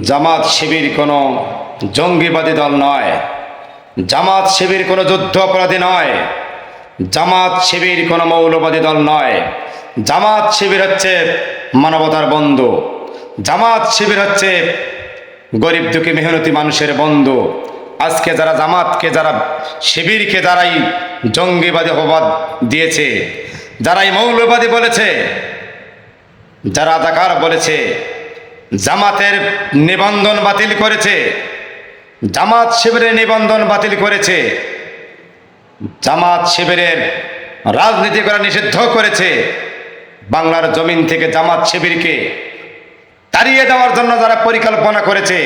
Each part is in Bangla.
জামাত শিবির কোনো জঙ্গিবাদী দল নয়। জামাত শিবির কোনো যুদ্ধ অপরাধী নয়। জামাত শিবির কোনো মৌলবাদী দল নয়। জামাত শিবির হচ্ছে মানবতার বন্ধু। জামাত শিবির হচ্ছে গরিব দুঃখী মেহনতি মানুষের বন্ধু। আজকে যারা জামাতকে, যারা শিবিরকে, যারাই জঙ্গিবাদী অপবাদ দিয়েছে, যারাই মৌলবাদী বলেছে, যারা রাজাকার বলেছে জামাতের নিবন্ধন বাতিল করেছে। জামাত শিবিরের নিবন্ধন বাতিল করেছে। জামাত শিবিরের রাজনীতি করা নিষিদ্ধ করেছে। বাংলার জমিন থেকে জামাত শিবিরকে তাড়িয়ে দেওয়ার জন্য যারা পরিকল্পনা করেছে,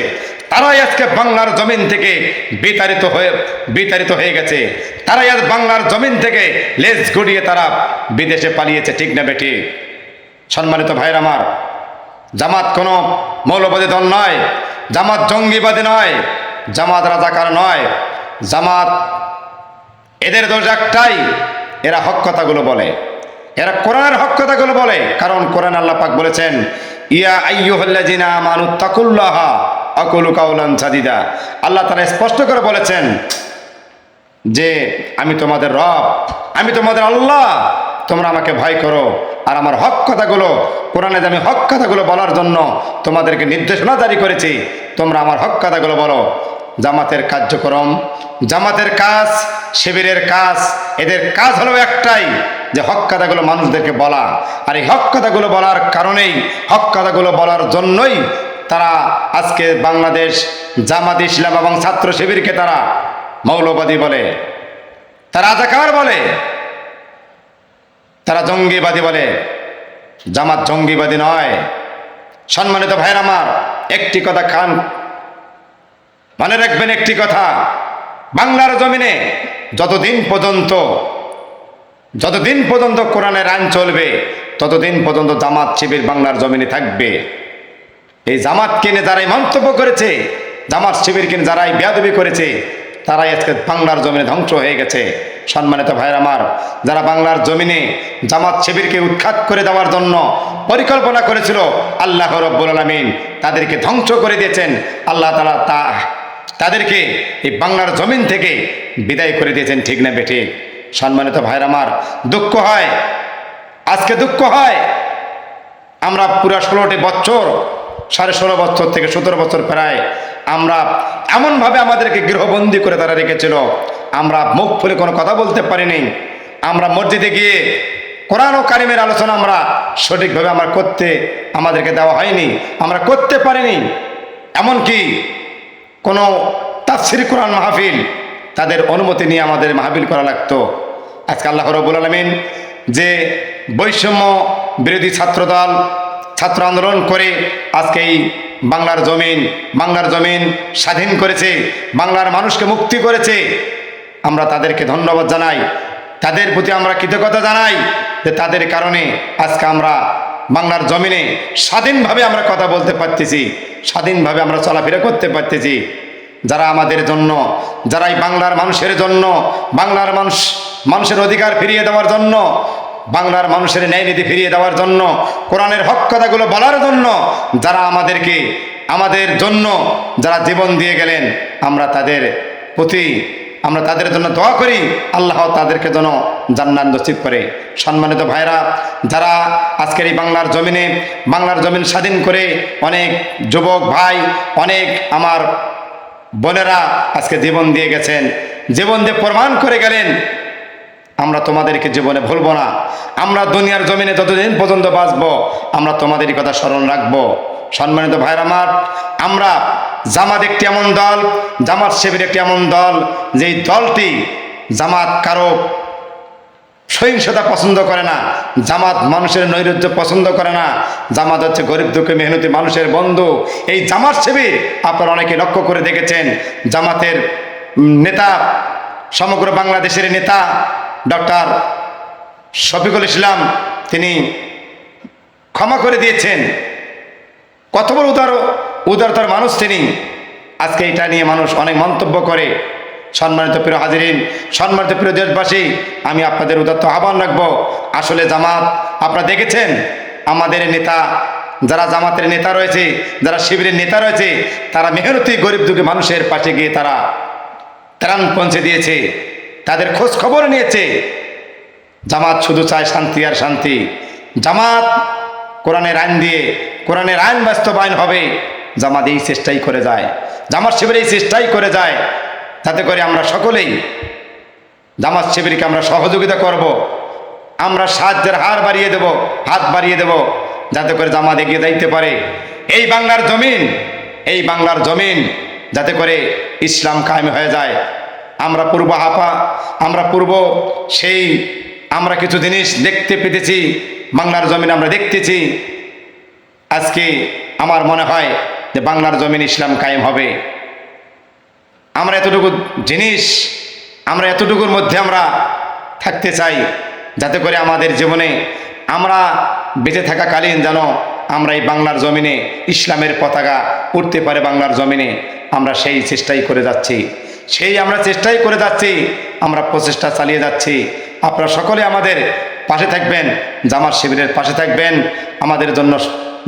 তারাই আজকে বাংলার জমিন থেকে বিতাড়িত হয়ে বিতাড়িত হয়ে গেছে। তারাই আজ বাংলার জমিন থেকে লেজ গুড়িয়ে তারা বিদেশে পালিয়েছে, ঠিক না বেটি সম্মানিত ভাইয়ের আমার জামাত কোনো মৌলবাদী দল নয়, জামাত জঙ্গিবাদী নয়, জামাত রাজাকার নয়। জামাত এদের দোষ একটাই, এরা হক কথাগুলো বলে। এরা কোরআনের হক কথাগুলো বলে, কারণ কোরআন আল্লাহ পাক বলেছেন, ইয়া আইয়ুহাল্লাযিনা আমানু তাকুল্লাহা আকুলু কাউলান সাদিদা। আল্লাহ তাআলা স্পষ্ট করে বলেছেন যে, আমি তোমাদের রব, আমি তোমাদের আল্লাহ। তোমরা আমাকে ভয় করো। আর আমার হক কথাগুলো, কোরআনে আমি হক কথাগুলো বলার জন্য তোমাদেরকে নির্দেশনা জারি করেছি, তোমরা আমার হক কথাগুলো বলো। জামাতের কার্যক্রম, জামাতের কাজ, শিবিরের কাজ, এদের কাজ হলো একটাই, যে হক কথাগুলো মানুষদেরকে বলা। আর এই হক কথাগুলো বলার কারণেই, হক কথাগুলো বলার জন্যই তারা আজকে বাংলাদেশ জামাত ইসলাম এবং ছাত্র শিবিরকে তারা মৌলবাদী বলে। তারা রাজাকার বলে। তারা জঙ্গিবাদী বলে। জামাত জঙ্গিবাদী নয়। সম্মানিত ভাইয়ের আমার, একটি কথা খান। মনে রাখবেন একটি কথা। বাংলার জমিনে যতদিন পর্যন্ত যতদিন পর্যন্ত কোরআনের আইন চলবে, ততদিন পর্যন্ত জামাত শিবির বাংলার জমিনে থাকবে। এই জামাত কিনে যারাই মন্তব্য করেছে, জামাত শিবির কিনে যারাই বেয়াদবি করেছে, তারাই আজকে বাংলার জমিনে ধ্বংস হয়ে গেছে। সম্মানিত ভাইয়ের আমার, যারা বাংলার জমিনে জামাত শিবিরকে উৎখাত করে দেওয়ার জন্য পরিকল্পনা করেছিল, আল্লাহ রব্বুল আলমিন তাদেরকে ধ্বংস করে দিয়েছেন। আল্লাহ তালা তা, তাদেরকে এই বাংলার জমিন থেকে বিদায় করে দিয়েছেন, ঠিক না বেঠিক? সম্মানিত ভাইয়ের আমার, দুঃখ হয়। আজকে দুঃখ হয়। আমরা পুরা ষোলোটি বছর, সাড়ে ষোলো বছর থেকে সতেরো বছর প্রায় আমরা এমনভাবে আমাদেরকে গৃহবন্দী করে তারা রেখেছিল। আমরা মুখ খুলে কোনো কথা বলতে পারি পারিনি আমরা মসজিদে গিয়ে কোরআন ও কারিমের আলোচনা আমরা সঠিকভাবে আমরা করতে আমাদেরকে দেওয়া হয়নি, আমরা করতে পারিনি। এমনকি কোনো তাফসির কোরআন মাহফিল তাদের অনুমতি নিয়ে আমাদের মাহফিল করা লাগতো। আজকে আল্লাহ রবুল আলমিন যে বৈষম্য বিরোধী ছাত্রদল, ছাত্র আন্দোলন করে আজকে এই বাংলার জমিন বাংলার জমিন স্বাধীন করেছে, বাংলার মানুষকে মুক্তি করেছে আমরা তাদেরকে ধন্যবাদ জানাই। তাদের প্রতি আমরা কৃতজ্ঞতা জানাই যে তাদের কারণে আজকে আমরা বাংলার জমিনে স্বাধীনভাবে আমরা কথা বলতে পারতেছি, স্বাধীনভাবে আমরা চলাফেরা করতে পারতেছি। যারা আমাদের জন্য যারা এই বাংলার মানুষের জন্য, বাংলার মানুষ, মানুষের অধিকার ফিরিয়ে দেওয়ার জন্য, বাংলার মানুষের ন্যায় নীতি ফিরিয়ে দেওয়ার জন্য, কোরআনের হক কথাগুলো বলার জন্য, যারা আমাদেরকে, আমাদের জন্য যারা জীবন দিয়ে গেলেন, আমরা তাদের প্রতি আমরা তাদের জন্য দোয়া করি, আল্লাহ তাদেরকে যেন জান্নাত নসিব করে। সম্মানিত ভাইরা যারা আজকের এই বাংলার জমিনে, বাংলার জমিন স্বাধীন করে অনেক যুবক ভাই, অনেক আমার বোনেরা আজকে জীবন দিয়ে গেছেন, জীবন দিয়ে প্রমাণ করে গেলেন, আমরা তোমাদেরকে জীবনে ভুলবো না। আমরা দুনিয়ার জমিনে যতদিন পর্যন্ত বাঁচবো, আমরা তোমাদেরই কথা স্মরণ রাখব। সম্মানিত ভাইরা আমার, আমরা জামাত একটি এমন দল, জামাত শিবির একটি এমন দল, যেই দলটি জামাত কারও সহিংসতা পছন্দ করে না, জামাত মানুষের নৈরাজ্য পছন্দ করে না, জামাত হচ্ছে গরিব দুঃখী মেহনতি মানুষের বন্ধু। এই জামাত শিবির আপনারা অনেকে লক্ষ্য করে দেখেছেন, জামাতের নেতা, সমগ্র বাংলাদেশের নেতা ডক্টর শফিকুল ইসলাম, তিনি ক্ষমা করে দিয়েছেন। কত বড় উদার উদারতার মানুষ তিনি। আজকে এটা নিয়ে মানুষ অনেক মন্তব্য করে। সম্মানিত প্রিয় হাজিরিন, সম্মানিত প্রিয় দেশবাসী, আমি আপনাদের উদাত্ত আহ্বান রাখব। আসলে জামাত, আপনারা দেখেছেন, আমাদের নেতা, যারা জামাতের নেতা রয়েছে, যারা শিবিরের নেতা রয়েছে, তারা মেহনতি, গরিব দুঃখী মানুষের পাশে গিয়ে তারা ত্রাণ পৌঁছে দিয়েছে, তাদের খোঁজ খবর নিয়েছে। জামাত শুধু চায় শান্তি আর শান্তি। জামাত কোরআনের আইন দিয়ে, কোরআনের আইন বাস্তবায়ন হবে। জামাত এই চেষ্টাই করে যায়। জামাত শিবির এই চেষ্টাই করে যায়। যাতে করে আমরা সকলেই জামাত শিবিরকে আমরা সহযোগিতা করব। আমরা সাহায্যের হার বাড়িয়ে দেব, হাত বাড়িয়ে দেব, যাতে করে জামাত এগিয়ে যাইতে পারে। এই বাংলার জমিন, এই বাংলার জমিন যাতে করে ইসলাম কায়েম হয়ে যায়। আমরা পূর্ব হাফা আমরা পূর্ব সেই, আমরা কিছু জিনিস দেখতে পেতেছি, বাংলার জমিন আমরা দেখতেছি। আজকে আমার মনে হয় যে বাংলার জমিন ইসলাম কায়েম হবে। আমরা এতটুকু জিনিস, আমরা এতটুকুর মধ্যে আমরা থাকতে চাই, যাতে করে আমাদের জীবনে আমরা বেঁচে থাকাকালীন যেন আমরা এই বাংলার জমিনে ইসলামের পতাকা উঠতে পারে, বাংলার জমিনে আমরা সেই চেষ্টাই করে যাচ্ছি। সেই আমরা চেষ্টাই করে যাচ্ছি, আমরা প্রচেষ্টা চালিয়ে যাচ্ছি। আপনারা সকলে আমাদের পাশে থাকবেন জামার শিবিরের পাশে থাকবেন। আমাদের জন্য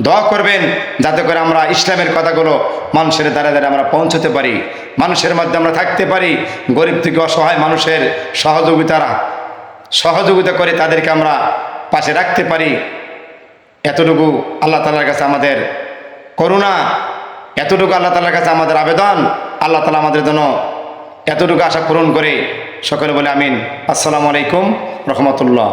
দোয়া করবেন যাতে করে আমরা ইসলামের কথাগুলো মানুষের দ্বারা দ্বারা আমরা পৌঁছতে পারি, মানুষের মধ্যে আমরা থাকতে পারি, গরিব থেকে অসহায় মানুষের সহযোগিতারা, সহযোগিতা করে তাদেরকে আমরা পাশে রাখতে পারি। এতটুকু আল্লাহ তালার কাছে আমাদের করুণা, এতটুকু আল্লাহ তালার কাছে আমাদের আবেদন, আল্লাহ তালা আমাদের জন্য এতটুকু আশা পূরণ করে সকলে বলে আমিন। আসসালামু আলাইকুম রহমতুল্লাহ।